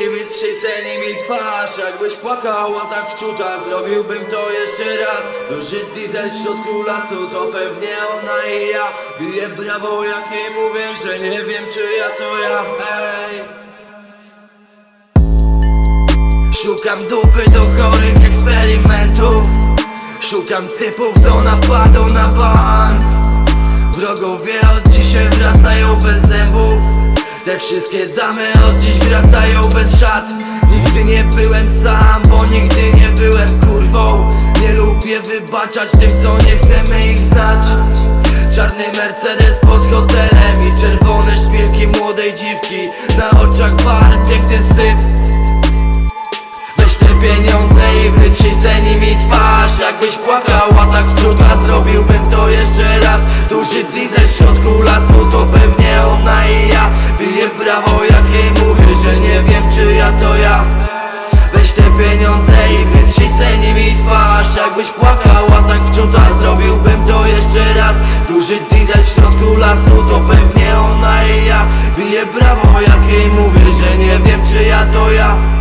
I wytrzyseni mi twarz Jakbyś płakała tak wczuta Zrobiłbym to jeszcze raz. Duży diesel w środku lasu To pewnie ona i ja. Biję brawo jak jej mówię Że nie wiem czy ja to ja. Ej. Szukam dupy do chorych eksperymentów. Szukam typów do napadu na bank. Wrogowie od dzisiaj wracają bez zębów Te wszystkie damy od dziś wracają bez szat. Nigdy nie byłem sam, bo nigdy nie byłem kurwą. Nie lubię wybaczać tym, co nie chcemy ich znać. Czarny Mercedes pod hotelem i czerwone szpilki młodej dziwki. Na oczach bar, piękny syf. Weź te pieniądze i wytrzyj se nimi twarz. Jakbyś płakała tak wczuta Zrobiłbym to jeszcze raz. Duży jak jej mówię Że nie wiem czy ja to ja. Weź te pieniądze i wytrzyj se nimi twarz. Jakbyś płakała tak wczuta Zrobiłbym to jeszcze raz. Duży diesel w środku lasu To pewnie ona i ja. Biję brawo jak jej mówię Że nie wiem czy ja to ja